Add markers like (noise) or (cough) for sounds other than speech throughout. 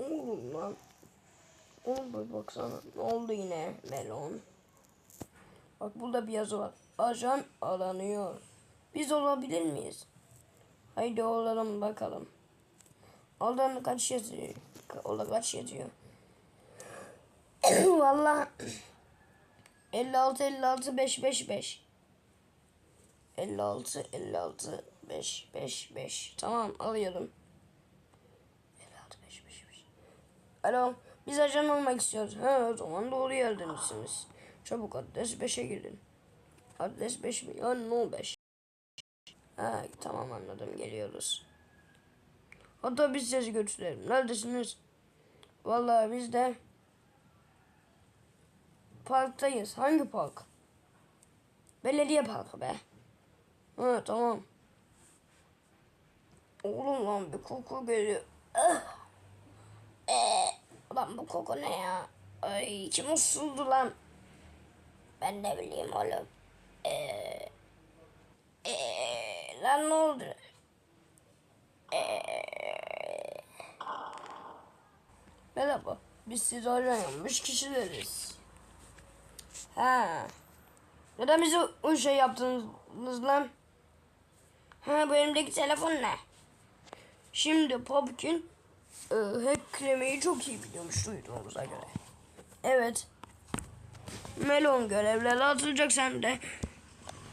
Oğlum lan. Oğlum bak baksana. Ne oldu yine melon? Bak burada bir yazı var. Ajan aranıyor. Biz olabilir miyiz? Haydi olalım bakalım. Oradan kaç yazıyor? Orada kaç yazıyor? Valla 56 56 5 5 5 56 56 5 5 5 Tamam alıyorum. 56 5 5 5 Alo biz ajan olmak istiyoruz. Ha o zaman doğru yerdensiniz. Çabuk adres 5'e girin. Adres 5 milyon no 5. Ha tamam anladım geliyoruz. Hatta biz sizi götürelim. Neredesiniz? Vallahi biz de parktayız. Hangi park? Belediye parkı be. Ha tamam. Oğlum lan bir koku geliyor. Ah. Lan bu koku ne ya? Ay kim usuldu lan? Ben ne bileyim oğlum. Ee, ee, lan ne oldu? Ee, merhaba. Biz sizi arayanmış kişileriz. Ha. Neden bize o şey yaptınız lan? Ha bu elimdeki telefon ne? Şimdi Pumpkin e, hacklemeyi çok iyi biliyormuş duyduğumuza göre. Evet. Melon görevleri atılacak sen de.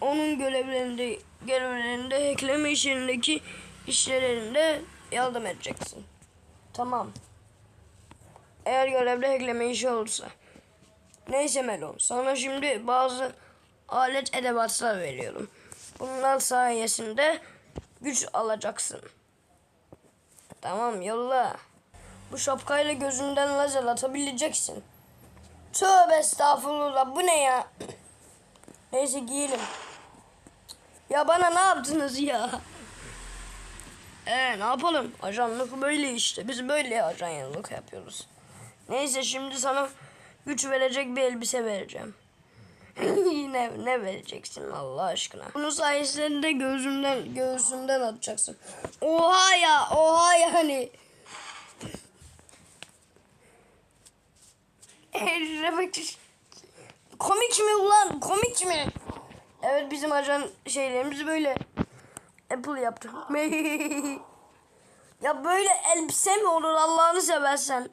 Onun görevlerinde görevlerinde hackleme işlerindeki işlerinde yardım edeceksin. Tamam. Eğer görevde hackleme işi olursa. Neyse Melon. Sana şimdi bazı alet edevatlar veriyorum. Bunlar sayesinde güç alacaksın. Tamam yolla. Bu şapkayla gözünden lazer atabileceksin. Tövbe estağfurullah bu ne ya? (clears throat) Neyse giyelim. Ya bana ne yaptınız ya? Ee ne yapalım? Ajanlık böyle işte. Biz böyle ajanlık yapıyoruz. Neyse şimdi sana güç verecek bir elbise vereceğim. (laughs) ne, ne vereceksin Allah aşkına? Bunun sayesinde gözümden göğsümden atacaksın. Oha ya oha yani. Komik mi ulan? Komik mi? Evet bizim ajan şeylerimiz böyle. Apple yaptı. (laughs) ya böyle elbise mi olur Allah'ını seversen?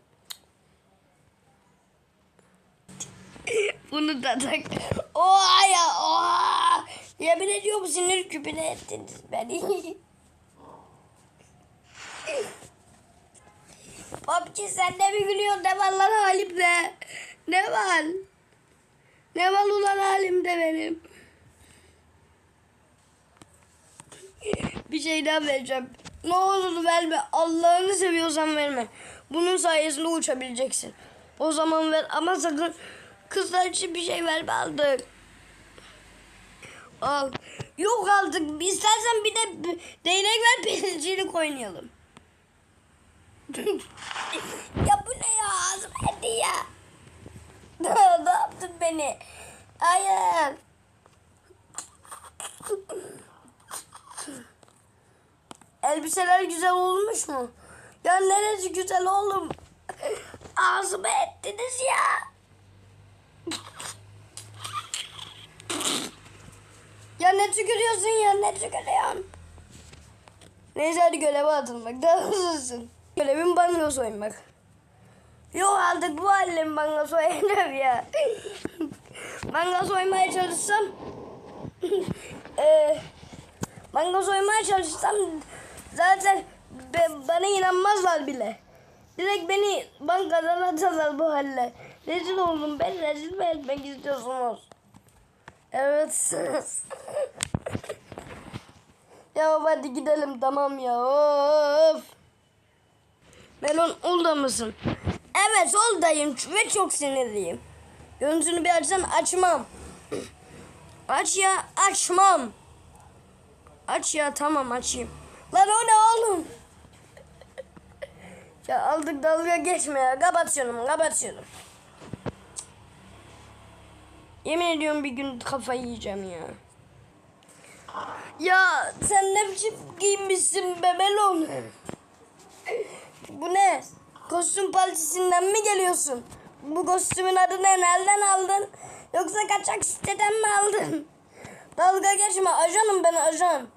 Bunu da tak. Oha ya oha. Yemin ediyorum sinir küpüne ettiniz beni. (laughs) Papçı sen de mi gülüyorsun? Ne var lan halimde? Ne var? Ne var ulan halimde benim? Bir şey daha vereceğim. Ne olur verme. Allah'ını seviyorsan verme. Bunun sayesinde uçabileceksin. O zaman ver ama sakın kızlar için bir şey verme aldık. Al. Yok aldık. İstersen bir de değnek ver pelincilik oynayalım. (laughs) ya bu ne ya? Ağzım erdi ya. (laughs) ne yaptın beni? Hayır. Elbiseler güzel olmuş mu? Ya neresi güzel oğlum? (laughs) Ağzımı ettiniz ya. Ya ne tükürüyorsun ya ne tükürüyorsun? Neyse hadi göreve atılmak. Daha hızlısın. Görevim banyo soymak. Yok artık bu halim banyo soyarım ya. (laughs) banyo soymaya çalışsam (laughs) eee banyo soymaya çalışsam zaten be- bana inanmazlar bile. Direkt beni bankadan atarlar bu halle. Rezil oldum ben rezil mi etmek istiyorsunuz? Evet. ya hadi gidelim tamam ya. Of. Melon olda mısın? Evet oldayım ve çok sinirliyim. Görüntünü bir açsan açmam. Aç ya açmam. Aç ya tamam açayım. Lan o ne oğlum? ya aldık dalga geçme ya. Kapatıyorum kapatıyorum. Yemin ediyorum bir gün kafayı yiyeceğim ya. Ya sen ne biçim giyinmişsin be melon? Bu ne? kostüm partisinden mi geliyorsun? Bu kostümün adını nereden aldın? Yoksa kaçak siteden mi aldın? Dalga geçme ajanım ben ajan.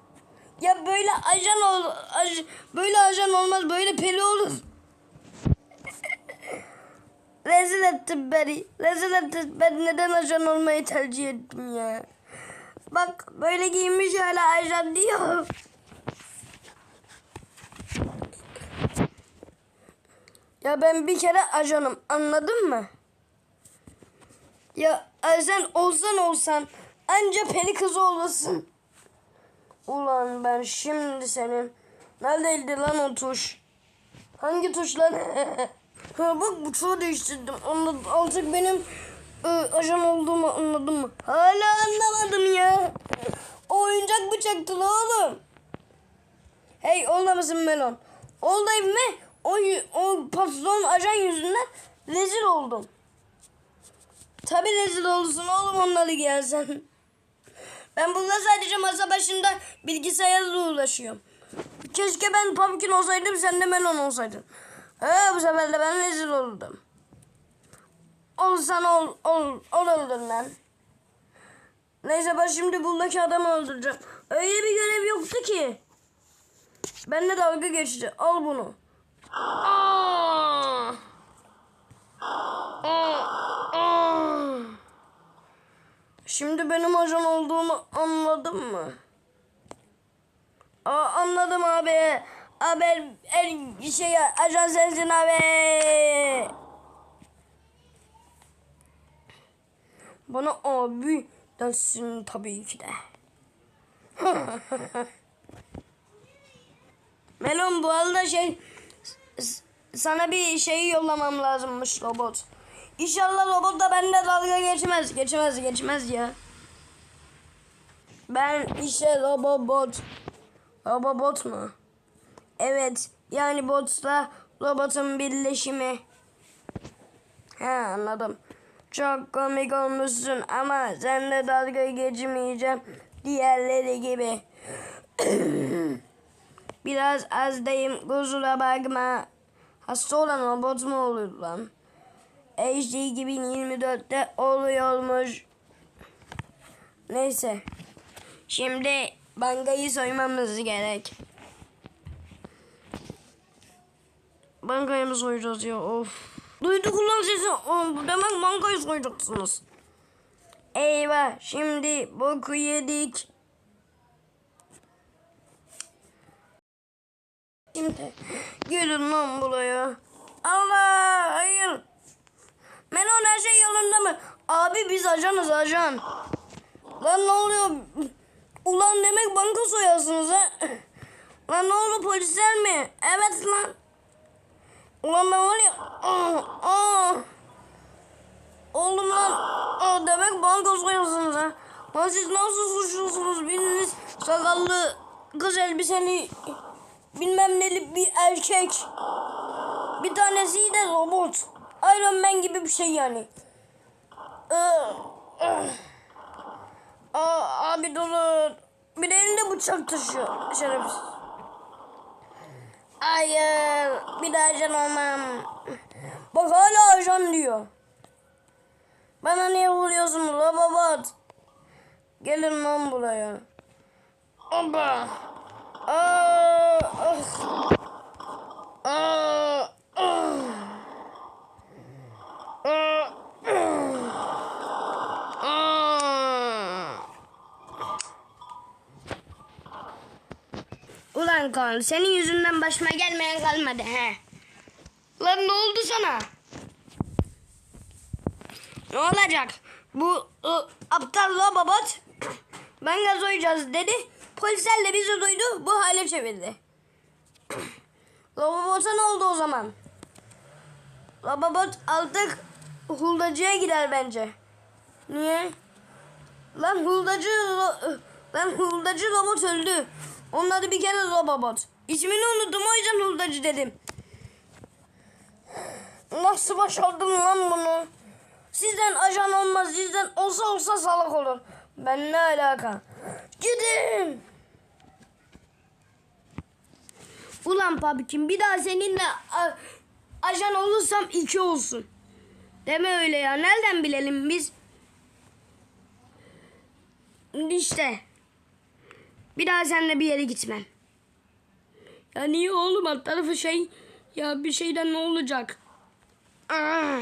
Ya böyle ajan ol, aj- böyle ajan olmaz böyle peli olur. Rezil ettin beni. Rezil ettin ben neden ajan olmayı tercih ettim ya. Bak böyle giyinmiş hala ajan diyor. Ya ben bir kere ajanım anladın mı? Ya ajan olsan olsan anca peri kızı olursun. Ulan ben şimdi senin. Neredeydi lan o tuş? Hangi tuş lan? (laughs) ha bak bu çoğu değiştirdim. Anladım. Artık benim e, ajan olduğumu anladın mı? Hala anlamadım ya. Oyuncak bıçaktı lan oğlum. Hey olmamasın melon. Olayım mı? O, o patron ajan yüzünden rezil oldum. Tabi rezil olursun oğlum onları giyersen. Ben burada sadece masa başında bilgisayarla uğraşıyorum. Keşke ben pumpkin olsaydım sen de melon olsaydın. Ha, bu sefer de ben rezil oldum. Olsan ol, ol, olurdun lan. Neyse ben şimdi buradaki adamı öldüreceğim. Öyle bir görev yoktu ki. Benle dalga geçti. Al bunu. Aa! Aa! Şimdi benim ajan olduğumu anladın mı? Aa, anladım abi. El, el şey ajan sensin abi. Bana abi dersin tabii ki de. (laughs) Melon bu arada şey sana bir şeyi yollamam lazımmış robot. İnşallah robot da bende dalga geçmez. Geçmez geçmez ya. Ben işte robot. Robot mu? Evet. Yani botla robotun birleşimi. He anladım. Çok komik olmuşsun ama senle dalga geçmeyeceğim. Diğerleri gibi. (clears throat) Biraz azdayım kusura bakma. Hasta olan robot mu olur lan? HD 2024'te oluyormuş. Neyse. Şimdi bankayı soymamız gerek. Bankayı mı soyacağız ya of. Duyduk ulan sesi. Of, demek bankayı soyacaksınız. Eyvah şimdi boku yedik. Şimdi gelin lan buraya. Allah hayır. Melon her şey yolunda mı? Abi biz ajanız ajan. Lan ne oluyor? Ulan demek banka soyarsınız ha? Lan ne oldu polisler mi? Evet lan. Ulan ben var ya. Aa, aa. Oğlum lan. Aa, demek banka soyarsınız ha? Lan siz nasıl suçlusunuz? Biriniz sakallı kız elbiseli bilmem neli bir erkek. Bir tanesi de robot. Iron Man gibi bir şey yani. Ee. Aa, abi dur. Bir de elinde bıçak taşıyor. Şerefsiz. Hayır. Bir daha ajan olmam. Bak hala ajan diyor. Bana niye vuruyorsun robot? Gelin lan buraya. Hoppa. Aa, ah. Aa, ah. Aa. Kaan senin yüzünden başıma gelmeyen kalmadı he. Lan ne oldu sana? Ne olacak? Bu ı, aptal robot ben gaz dedi. Polisler de bizi duydu bu hale çevirdi. Robota ne oldu o zaman? Robot artık huldacıya gider bence. Niye? Lan huldacı lan huldacı robot öldü. Onun adı bir kere robot. İsmini unuttum o yüzden huldacı dedim. Nasıl başardın lan bunu? Sizden ajan olmaz, sizden olsa olsa salak olur. Ben ne alaka? Gidin. Ulan Pumpkin bir daha seninle ajan olursam iki olsun. Deme öyle ya. Nereden bilelim biz? İşte. Bir daha seninle bir yere gitmem. Ya niye oğlum alt tarafı şey ya bir şeyden ne olacak? Ah.